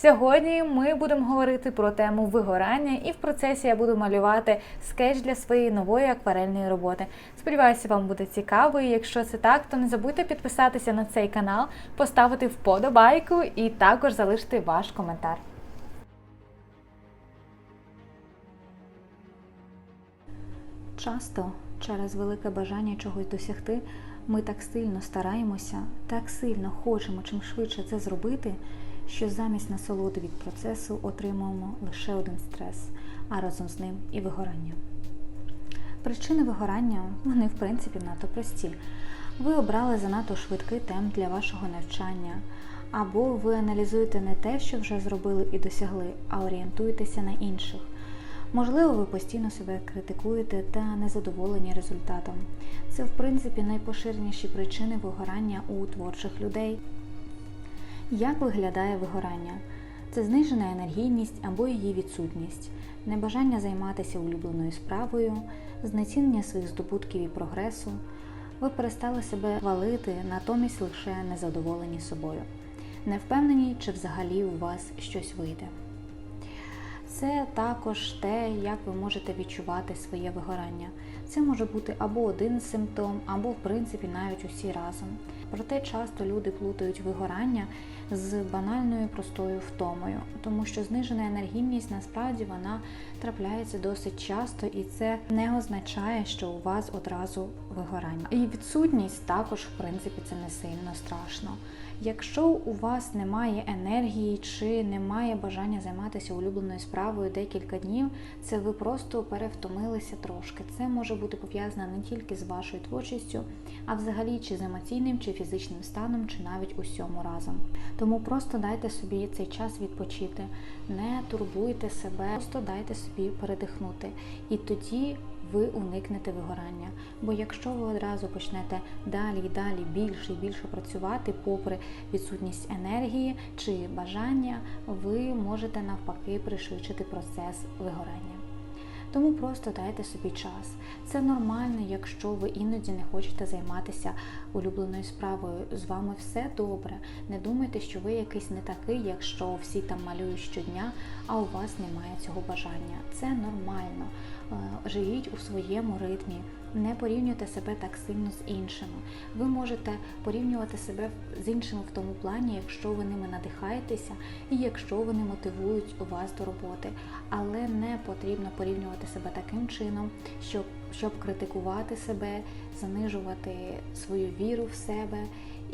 Сьогодні ми будемо говорити про тему вигорання, і в процесі я буду малювати скетч для своєї нової акварельної роботи. Сподіваюся, вам буде цікаво. І якщо це так, то не забудьте підписатися на цей канал, поставити вподобайку і також залишити ваш коментар. Часто через велике бажання чогось досягти ми так сильно стараємося, так сильно хочемо чим швидше це зробити, що замість насолоди від процесу отримуємо лише один стрес, а разом з ним і вигорання. Причини вигорання вони в принципі надто прості. Ви обрали занадто швидкий темп для вашого навчання, або ви аналізуєте не те, що вже зробили і досягли, а орієнтуєтеся на інших. Можливо, ви постійно себе критикуєте та незадоволені результатом. Це, в принципі, найпоширеніші причини вигорання у творчих людей. Як виглядає вигорання? Це знижена енергійність або її відсутність, небажання займатися улюбленою справою, знецінення своїх здобутків і прогресу. Ви перестали себе валити, натомість лише незадоволені собою. Не впевнені, чи взагалі у вас щось вийде. Це також те, як ви можете відчувати своє вигорання. Це може бути або один симптом, або в принципі навіть усі разом. Проте часто люди плутають вигорання з банальною простою втомою, тому що знижена енергійність насправді вона трапляється досить часто, і це не означає, що у вас одразу вигорання. І відсутність також, в принципі, це не сильно страшно. Якщо у вас немає енергії чи немає бажання займатися улюбленою справою декілька днів, це ви просто перевтомилися трошки. Це може бути пов'язано не тільки з вашою творчістю, а взагалі чи з емоційним, чи фізичним станом, чи навіть усьому разом. Тому просто дайте собі цей час відпочити, не турбуйте себе, просто дайте собі передихнути. І тоді ви уникнете вигорання. Бо якщо ви одразу почнете далі і далі більше і більше працювати, попри відсутність енергії чи бажання, ви можете навпаки пришвидшити процес вигорання. Тому просто дайте собі час. Це нормально, якщо ви іноді не хочете займатися улюбленою справою. З вами все добре. Не думайте, що ви якийсь не такий, якщо всі там малюють щодня, а у вас немає цього бажання. Це нормально. Е, Живіть у своєму ритмі, не порівнюйте себе так сильно з іншими. Ви можете порівнювати себе з іншими в тому плані, якщо ви ними надихаєтеся і якщо вони мотивують вас до роботи. Але не потрібно порівнювати себе таким чином, щоб, щоб критикувати себе, занижувати свою віру в себе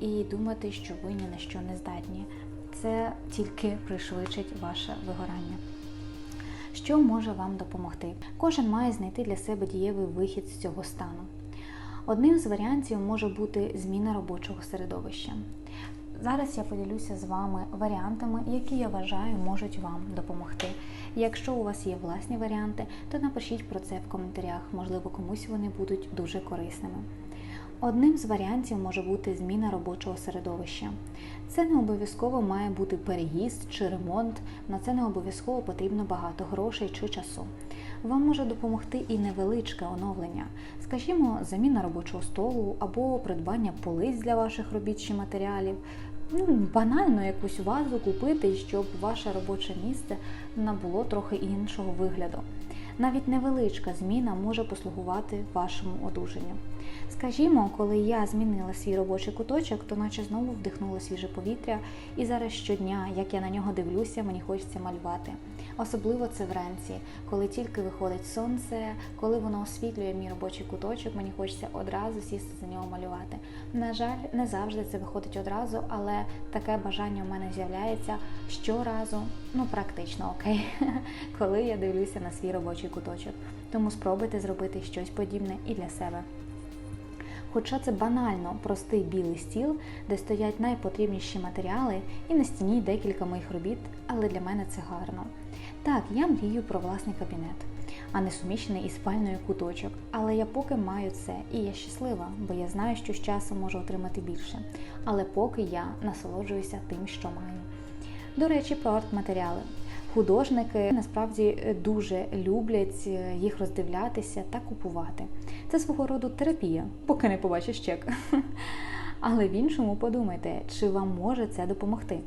і думати, що ви ні на що не здатні. Це тільки пришвидшить ваше вигорання. Що може вам допомогти? Кожен має знайти для себе дієвий вихід з цього стану. Одним з варіантів може бути зміна робочого середовища. Зараз я поділюся з вами варіантами, які я вважаю можуть вам допомогти. Якщо у вас є власні варіанти, то напишіть про це в коментарях, можливо, комусь вони будуть дуже корисними. Одним з варіантів може бути зміна робочого середовища. Це не обов'язково має бути переїзд чи ремонт, на це не обов'язково потрібно багато грошей чи часу. Вам може допомогти і невеличке оновлення, скажімо, заміна робочого столу або придбання полиць для ваших робіт чи матеріалів. Ну, банально якусь вазу купити, щоб ваше робоче місце набуло трохи іншого вигляду. Навіть невеличка зміна може послугувати вашому одужанню. Скажімо, коли я змінила свій робочий куточок, то наче знову вдихнула свіже повітря, і зараз щодня, як я на нього дивлюся, мені хочеться малювати. Особливо це вранці, коли тільки виходить сонце, коли воно освітлює мій робочий куточок, мені хочеться одразу сісти за нього малювати. На жаль, не завжди це виходить одразу, але таке бажання у мене з'являється щоразу, ну практично окей, коли я дивлюся на свій робочий куточок. Тому спробуйте зробити щось подібне і для себе. Хоча це банально простий білий стіл, де стоять найпотрібніші матеріали, і на стіні декілька моїх робіт, але для мене це гарно. Так, я мрію про власний кабінет, а не суміщений із спальною куточок. Але я поки маю це, і я щаслива, бо я знаю, що з часом можу отримати більше. Але поки я насолоджуюся тим, що маю. До речі, про арт-матеріали. Художники насправді дуже люблять їх роздивлятися та купувати. Це свого роду терапія, поки не побачиш чек. Але в іншому подумайте, чи вам може це допомогти.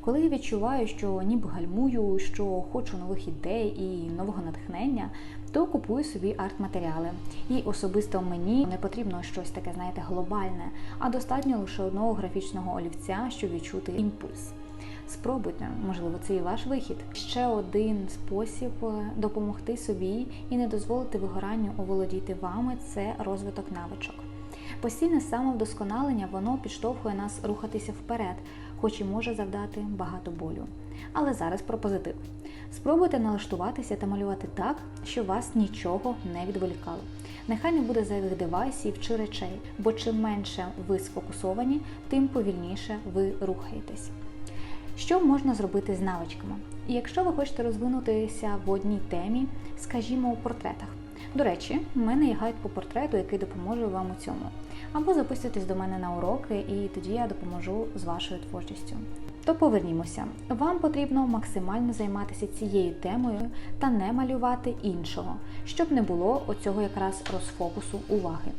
Коли я відчуваю, що ніби гальмую, що хочу нових ідей і нового натхнення, то купую собі арт-матеріали. І особисто мені не потрібно щось таке, знаєте, глобальне, а достатньо лише одного графічного олівця, щоб відчути імпульс. Спробуйте, можливо, це і ваш вихід. Ще один спосіб е, допомогти собі і не дозволити вигоранню оволодіти вами це розвиток навичок. Постійне самовдосконалення воно підштовхує нас рухатися вперед, хоч і може завдати багато болю. Але зараз про позитив. Спробуйте налаштуватися та малювати так, щоб вас нічого не відволікало. Нехай не буде зайвих девайсів чи речей, бо чим менше ви сфокусовані, тим повільніше ви рухаєтесь. Що можна зробити з навичками? І якщо ви хочете розвинутися в одній темі, скажімо, у портретах. До речі, в мене є гайд по портрету, який допоможе вам у цьому. Або записуйтесь до мене на уроки, і тоді я допоможу з вашою творчістю. То повернімося. Вам потрібно максимально займатися цією темою та не малювати іншого, щоб не було оцього якраз розфокусу уваги.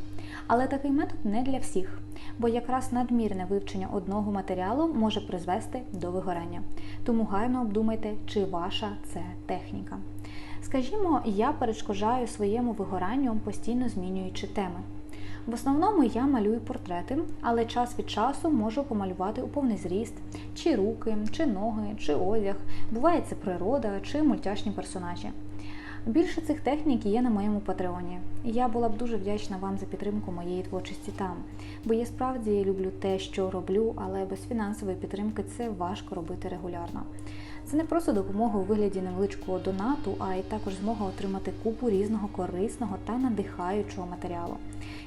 Але такий метод не для всіх, бо якраз надмірне вивчення одного матеріалу може призвести до вигорання. Тому гарно обдумайте, чи ваша це техніка. Скажімо, я перешкоджаю своєму вигоранню, постійно змінюючи теми. В основному я малюю портрети, але час від часу можу помалювати у повний зріст, чи руки, чи ноги, чи одяг. Буває це природа, чи мультяшні персонажі. Більше цих технік є на моєму патреоні. Я була б дуже вдячна вам за підтримку моєї творчості там, бо я справді люблю те, що роблю, але без фінансової підтримки це важко робити регулярно. Це не просто допомога у вигляді невеличкого донату, а й також змога отримати купу різного корисного та надихаючого матеріалу.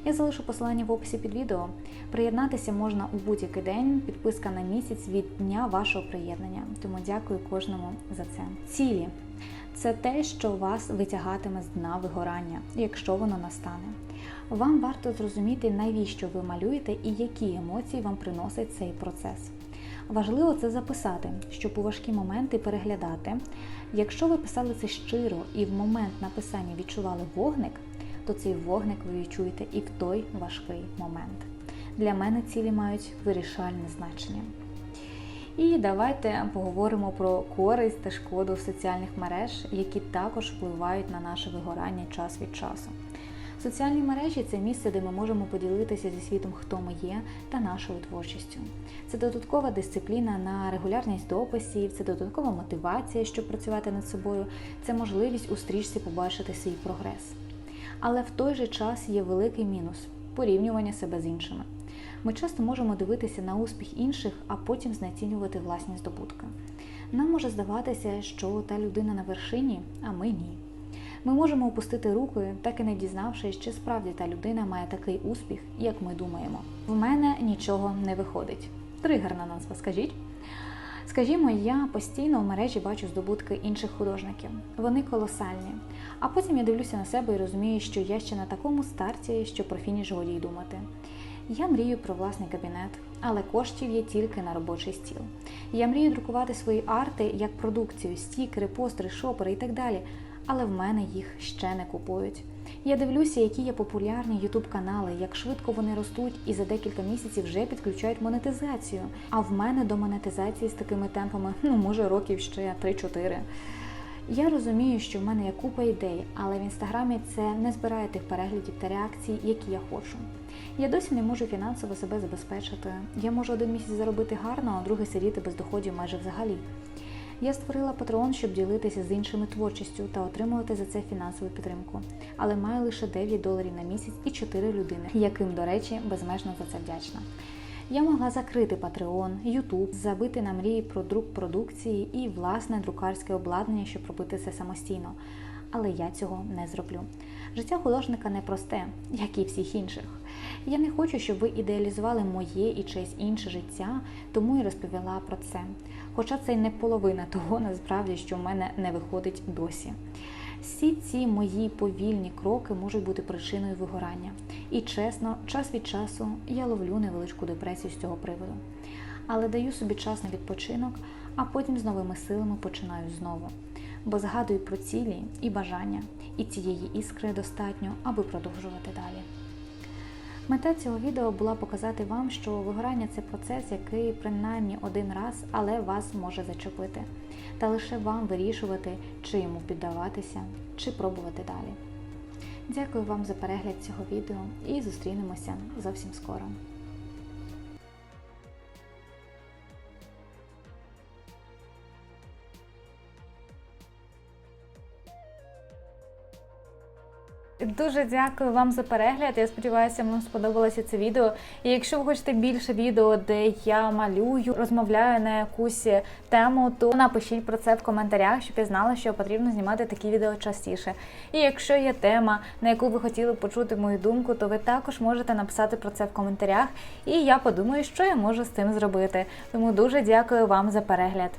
Я залишу посилання в описі під відео. Приєднатися можна у будь-який день, підписка на місяць від дня вашого приєднання. Тому дякую кожному за це. Цілі це те, що вас витягатиме з дна вигорання, якщо воно настане. Вам варто зрозуміти, навіщо ви малюєте і які емоції вам приносить цей процес. Важливо це записати, щоб у важкі моменти переглядати. Якщо ви писали це щиро і в момент написання відчували вогник, то цей вогник ви відчуєте і в той важкий момент. Для мене цілі мають вирішальне значення. І давайте поговоримо про користь та шкоду соціальних мереж, які також впливають на наше вигорання час від часу. Соціальні мережі це місце, де ми можемо поділитися зі світом, хто ми є, та нашою творчістю. Це додаткова дисципліна на регулярність дописів, це додаткова мотивація, щоб працювати над собою, це можливість у стрічці побачити свій прогрес. Але в той же час є великий мінус порівнювання себе з іншими. Ми часто можемо дивитися на успіх інших, а потім знецінювати власні здобутки. Нам може здаватися, що та людина на вершині, а ми ні. Ми можемо опустити руки, так і не дізнавшись, чи справді та людина має такий успіх, як ми думаємо. В мене нічого не виходить. Тригерна назва, скажіть. Скажімо, я постійно в мережі бачу здобутки інших художників. Вони колосальні. А потім я дивлюся на себе і розумію, що я ще на такому старті, що про фініш годі й думати. Я мрію про власний кабінет, але коштів є тільки на робочий стіл. Я мрію друкувати свої арти як продукцію, стікери, постери, шопери і так далі. Але в мене їх ще не купують. Я дивлюся, які є популярні ютуб канали, як швидко вони ростуть і за декілька місяців вже підключають монетизацію. А в мене до монетизації з такими темпами, ну може років ще 3-4. Я розумію, що в мене є купа ідей, але в інстаграмі це не збирає тих переглядів та реакцій, які я хочу. Я досі не можу фінансово себе забезпечити. Я можу один місяць заробити гарно, а другий сидіти без доходів майже взагалі. Я створила патреон, щоб ділитися з іншими творчістю та отримувати за це фінансову підтримку, але маю лише 9 доларів на місяць і 4 людини, яким, до речі, безмежно за це вдячна. Я могла закрити Patreon, YouTube, забити на мрії про друк продукції і власне друкарське обладнання, щоб робити це самостійно. Але я цього не зроблю. Життя художника непросте, як і всіх інших. Я не хочу, щоб ви ідеалізували моє і чиєсь інше життя, тому і розповіла про це. Хоча це й не половина того, насправді, що в мене не виходить досі. Всі ці мої повільні кроки можуть бути причиною вигорання. І чесно, час від часу я ловлю невеличку депресію з цього приводу. Але даю собі час на відпочинок, а потім з новими силами починаю знову. Бо згадую про цілі і бажання, і цієї іскри достатньо, аби продовжувати далі. Мета цього відео була показати вам, що вигорання це процес, який принаймні один раз, але вас може зачепити. Та лише вам вирішувати, чи йому піддаватися, чи пробувати далі. Дякую вам за перегляд цього відео і зустрінемося зовсім скоро. Дуже дякую вам за перегляд. Я сподіваюся, вам сподобалося це відео. І якщо ви хочете більше відео, де я малюю, розмовляю на якусь тему, то напишіть про це в коментарях, щоб я знала, що потрібно знімати такі відео частіше. І якщо є тема, на яку ви хотіли почути мою думку, то ви також можете написати про це в коментарях. І я подумаю, що я можу з цим зробити. Тому дуже дякую вам за перегляд.